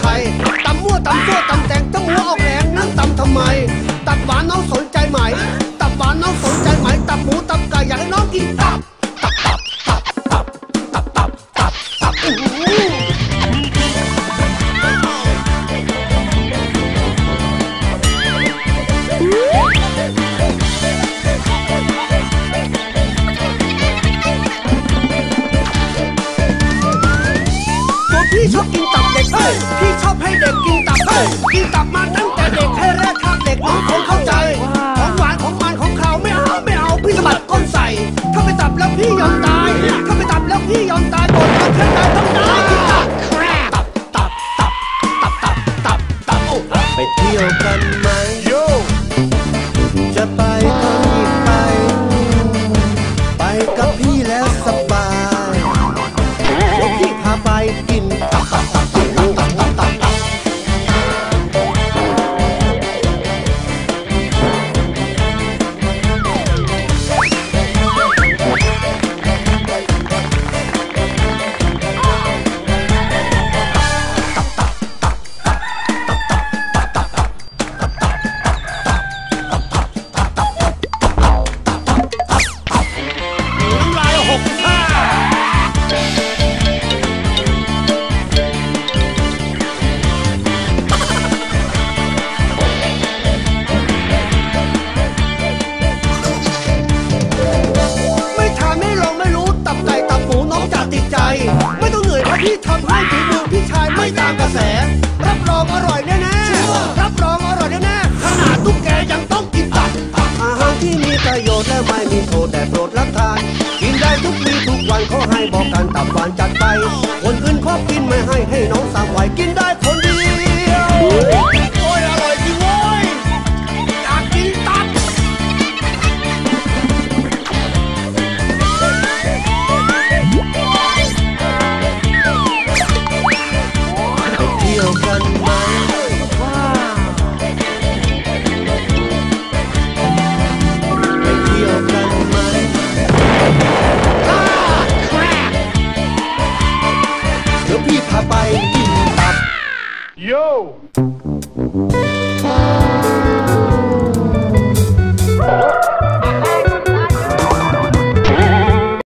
ไทยตำมั่วตำซั่วตำแตงตำหัวออกแรงนั่นตำทำไม ตับหวานน้องสนใจไหม ตับหวานน้องสนใจไหม ตับหมูตับไก่อยากให้น้องกินตับ ตับตับตับตับตับตับตับตับอื้อหือตัวพี่ชอบกินตับ เด็กเฮ้ยพี่ชอบให้เด็กกินตับเฮ้ยกินตับมาตั้งแต่เด็กให้แรกข้างเด็กน้องคงเข้าใจ ของหวานของมันของเขาไม่เอาไม่เอาพี่สะบัดก้นใส่ ถ้าไม่ตับแล้วพี่ยอมตาย ถ้าไม่ตับแล้วพี่ยอมตายโดนทำแค่ตายต้องตายกินตับตับตับตับตับตับตับตับโอ้ไปเที่ยวกันไหมโยจะไปก็รีบไป ไปกับพี่แล้วสบายเดี๋ยวพี่พาไป โยชน์และไม่มีโทษแต่โปรดรับทาน กินได้ทุกวีทุกวันขอให้บอกกันตับหวานจัดไปคนอื่นขอกินไม่ให้ให้น้องสามไหวกินได้ Yo!